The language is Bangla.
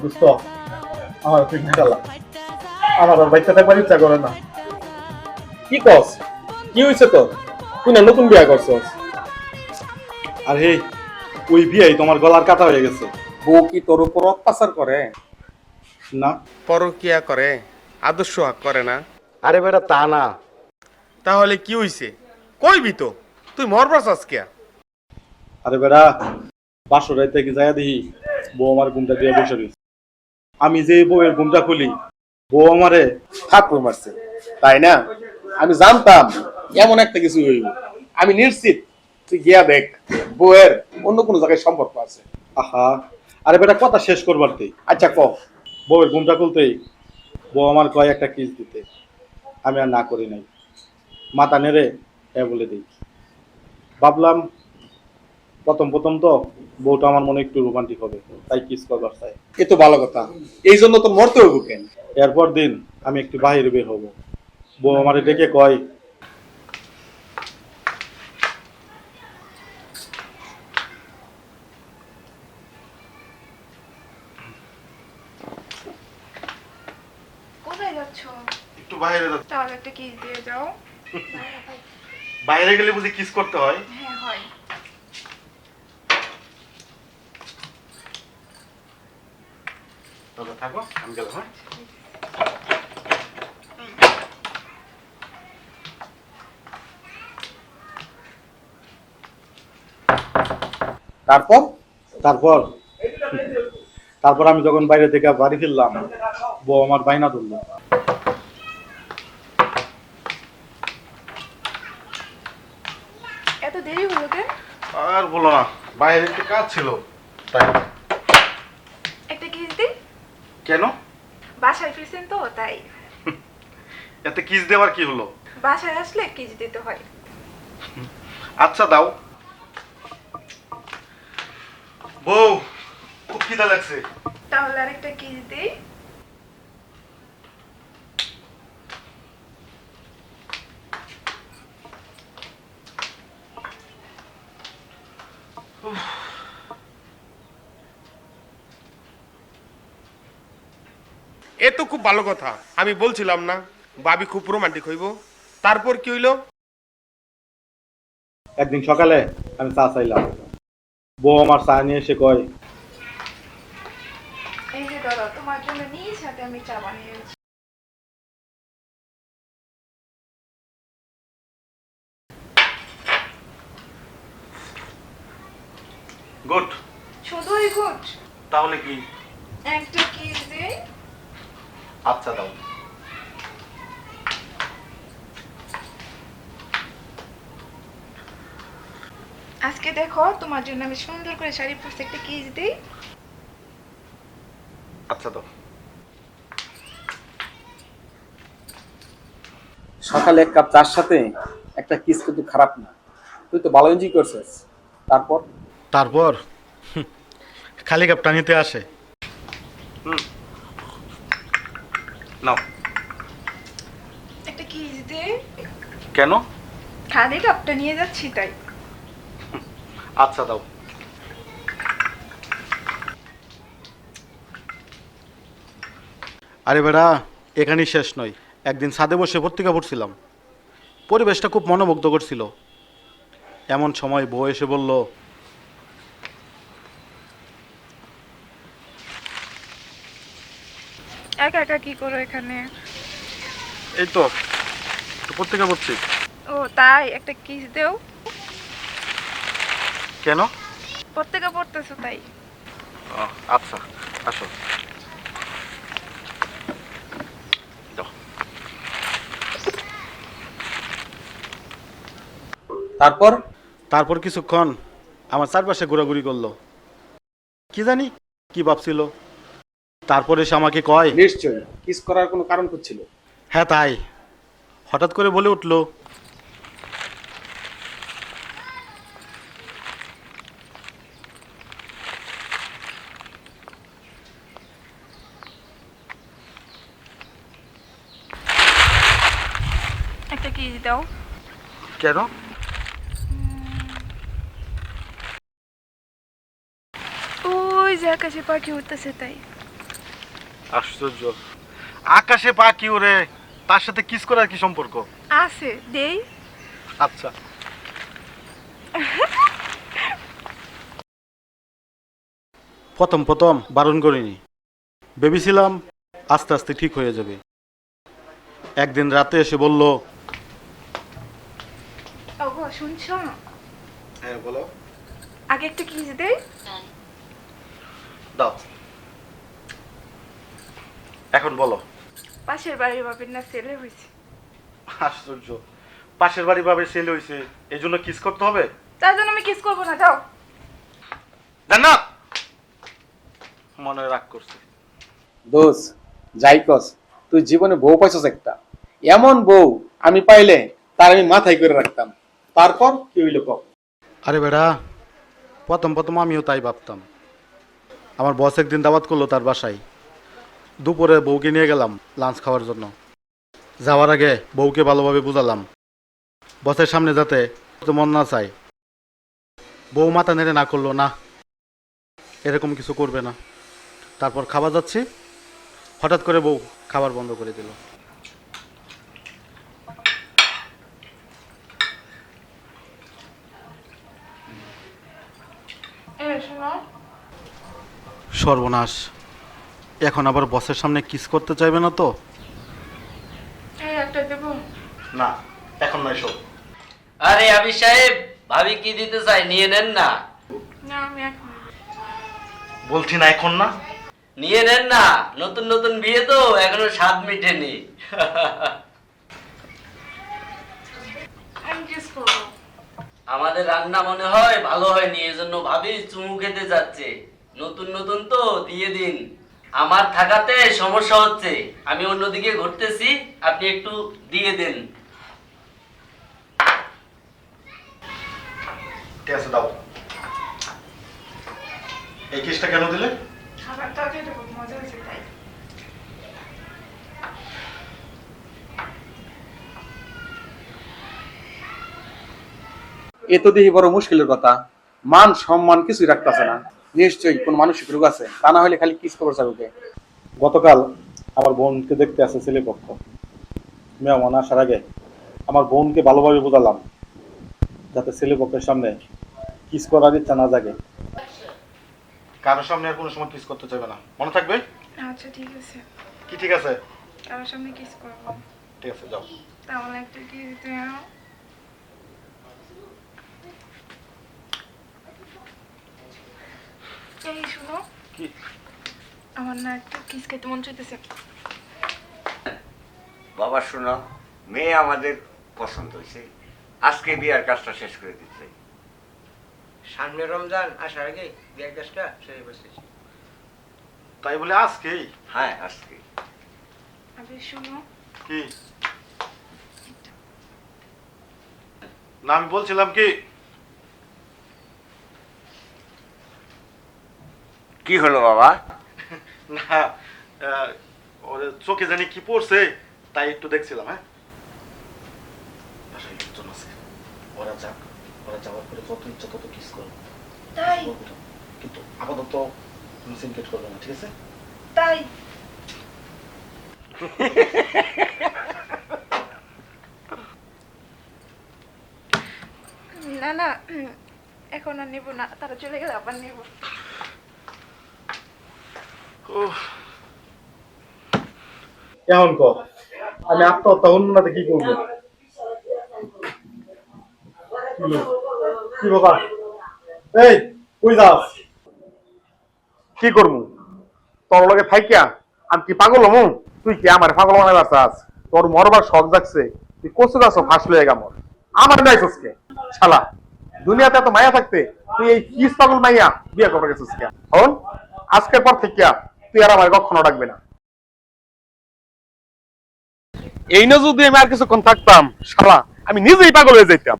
দোস্ত আমার তুই আমার আর বাইতে থাকবার ইচ্ছা করে না। কি কস? কি হয়েছে তো তুই না নতুন বিয়া করছস। আর হে ওই বিয়েই তোমার গলার কাটা হয়ে গেছে। বউ কি তোর উপর অত্যাচার করে? না। পরকিয়া করে আদর্শ হাক করে না। আরে বেটা তা না। তাহলে কি হইছে? কইবি তো তুই মরবাস আজকে আরে বেটা বাসর রাইতে কি যায় দেখি বউ আমার ঘুমটা দিয়ে বসে রয়েছে আমি যে বউয়ের ঘুমটা খুলি, বউ আমারে থাপ্পড় মারছে। তাই না? আমি জানতাম এমন একটা কিছু হইব। আমি নিশ্চিত, তুই গিয়া দেখ, বউয়ের অন্য কোনো জায়গায় সম্পর্ক আছে। আহা, আরে বেটা, কথা শেষ করবার তুই। আচ্ছা ক। বউয়ের ঘুমটা খুলতেই বউ আমার কয় একটা কিস দিতে। আমি আর না করি নাই। মাথা নেড়ে হ্যাঁ বলে দিই। ভাবলাম প্রথম প্রথম তো বউটা আমার মনে একটু রোমান্টিক হবে তাই কিস করবার চাই। এ তো ভালো কথা। এই জন্য তো মরতে হইব কেন? এরপর দিন আমি একটু বাহিরে বের হব। বউ আমার ডেকে কয় কোথায় যাচ্ছ? একটু বাইরে তাহলে একটা কিস দিয়ে যাও। বাইরে গেলে বুঝি কিস করতে হয়? হ্যাঁ হয়। তবে থাকো আমি গেলাম হ্যাঁ? তারপর? তারপর? তারপর আমি যখন বাইরে থেকে বাড়ি ফিরলাম বউ আমার বাইনা ধরলো। এত দেরি হলো কেন? আর বলো না বাইরে একটু কাজ ছিল তাই। কেন? বাসায় ফিরছেন তো তাই। এতে কিস দেওয়ার কি হলো? বাসায় আসলে কিস দিতে হয়। আচ্ছা দাও। বউ খুব খিদা লাগছে। তাহলে আরেকটা কিস দিই। এ তো খুব ভালো কথা। আমি বলছিলাম না বাবি খুব রোমান্টিক হইব। তারপর কি হইল? একদিন সকালে আমি চা চাইলাম। বউ আমার চা নিয়ে এসে কয় এই যে দাদা তোমার জন্য নিজ হাতে আমি চা বানিয়েছি। গুড। শুধুই গুড? তাহলে কি? একটা কিস দিই আচ্ছা দাও। আজকে দেখো তোমার জন্য আমি সুন্দর করে শাড়ি পরতে একটা কিস দিই। আচ্ছা দাও। সকালে এক কাপ চার সাথে একটা কিস কিন্তু খারাপ না। তুই তো ভালো এনজয় করছিস। তারপর? তারপর? খালি কাপটা নিতে আসে। একটা কিস দিই কেন? খালি কাপটা নিয়ে যাচ্ছি তাই। আচ্ছা দাও। আরে বেড়া এখানেই শেষ নয়। একদিন ছাদে বসে পত্রিকা পড়ছিলাম। পরিবেশটা খুব মনোমুগ্ধ করছিল এমন সময় বউ এসে বলল একা একা কি করো এখানে? এই তো পত্রিকা পড়ছি ও তাই? একটা কিস দেও। কেন? পত্রিকা পড়তেছো তাই? আচ্ছা আসো। তারপর? তারপর কিছুক্ষণ আমার চারপাশে ঘোরাঘুরি করল। কি জানি কি ভাবছিল? তারপরে সে আমাকে কয় নিশ্চয়ই কিস করার কোনো কারণ করছিল হ্যাঁ তাই। হঠাৎ করে বলে উঠল একটা কিস দাও। কেন? ওই যে আকাশে পাখি উঠতেছে তাই। আশ্চর্য। আকাশে পাখি ওরে? তার সাথে কিস করার কি সম্পর্ক? আছে দেই। আচ্ছা। প্রথম প্রথম বারণ করিনি। ভেবেছিলাম আস্তে আস্তে ঠিক হয়ে যাবে। একদিন রাতে এসে বলল ওগো শুনছো? হ্যাঁ বলো। আগে একটা কিস দেই। দাও। এখন বলো। পাশের বাড়ির বাপের না ছেলে হয়েছে। আশ্চর্য। পাশের বাড়ি ভাবে ছেলে হয়েছে এই জন্য কিস করতে হবে? তার জন্য আমি কিস করব না যাও। দেন না। মনে রাগ করছে। দোষ যাই কস তুই জীবনে বউ পাইছস একটা। এমন বউ আমি পাইলে তার আমি মাথায় করে রাখতাম। তারপর কি হইল কম আরে বেড়া প্রথম প্রথম আমিও তাই ভাবতাম। আমার বস একদিন দাওয়াত করল তার বাসায়। দুপুরে বউকে নিয়ে গেলাম লাঞ্চ খাওয়ার জন্য। যাওয়ার আগে বউকে ভালোভাবে বুঝালাম। বসের সামনে যাতে মন না চায়। বউ মাথা নেড়ে না করল না এরকম কিছু করবে না। তারপর খাবার যাচ্ছি। হঠাৎ করে বউ খাবার বন্ধ করে দিল। সর্বনাশ। এখন আবার বসের সামনে কিস করতে চাইবে না তো? একটা দেবো। না এখন নয় সব আরে আবি সাহেব ভাবি কি দিতে চাই নিয়ে নেন না। না আমি এখন বলছি না এখন না। নিয়ে নেন না নতুন নতুন বিয়ে তো এখনও স্বাদ মিটেনি। আমাদের রান্না মনে হয় ভালো হয়নি এজন্য ভাবি চুমু খেতে যাচ্ছে। নতুন নতুন তো দিয়ে দিন। আমার থাকাতে সমস্যা হচ্ছে। আমি অন্যদিকে ঘুরতেছি আপনি একটু দিয়ে দেন। ঠিক আছে দাও। এই কিসটা কেন দিলে? খাবার তরকারিটা খুব মজা হয়েছে তাই। এ তো দেখি বড় মুশকিলের কথা। মান সম্মান কিছুই রাখতেছে না। নিশ্চয়ই কোন মানসিক রোগ আছে তা না হলে খালি কিস খবর চাবে গতকাল আমার বোনকে দেখতে আসে ছেলে পক্ষ। মেহমান আসার আগে আমার বোনকে ভালোভাবে বোঝালাম যাতে ছেলে পক্ষের সামনে কিস করার ইচ্ছা না জাগে। কারোর সামনে আর কোনো সময় কিস করতে চাইবে না। মনে থাকবে? আচ্ছা ঠিক আছে। কি ঠিক আছে? আমার সামনে কিস করব। ঠিক আছে যাও। তাহলে একটা কিস দাও এই শোনো কি আমার না একটা কিস খেতে মন চাইতেছে। বাবা শোনো মেয়ে আমাদের পছন্দ হয়েছে। আজকে বিয়ার কাজটা শেষ করে দিতে সামনে রমজান আসার আগে বিয়ের কাজটা সেরে বসেছি। তাই বলে আজকেই হ্যাঁ আজকে। আবে শোনো। কি? না আমি বলছিলাম কি? কি হলো বাবা? না ওর চোখে জানি কি পড়ছে তাই একটু দেখছিলাম হ্যাঁ? বাসায় লোকজন আছে। ওরা যাক ওরা যাওয়ার পরে যত ইচ্ছা তত কিস করো তাই। কিন্তু আপাতত তুমি সিনকেট করবে না ঠিক আছে? তাই? না না এখন আর নেব না। তারা চলে গেলে আবার নেব। এখন ক। আমি আত্মহত্যা কি করব? কি এই, কই যাস? কি করব? তোর লগে থাইকিয়া আমি কি পাগল হমু? তুই কি আমার পাগল বানাইবার চাস? তোর মরবার শখ জাগছে। তুই কচু গাছ ফাঁস লয়ে গামর আমার। নাই কে শালা, দুনিয়াতে এত মায়া থাকতে তুই এই কিস পাগল মাইয়া বিয়ে করে গেছিস কে? হন, আজকের পর থেকে তুই আর আমার কখনো ডাকবে না। এই না যদি আমি আর কিছুক্ষণ থাকতাম, শালা, আমি নিজেই পাগল হয়ে যেতাম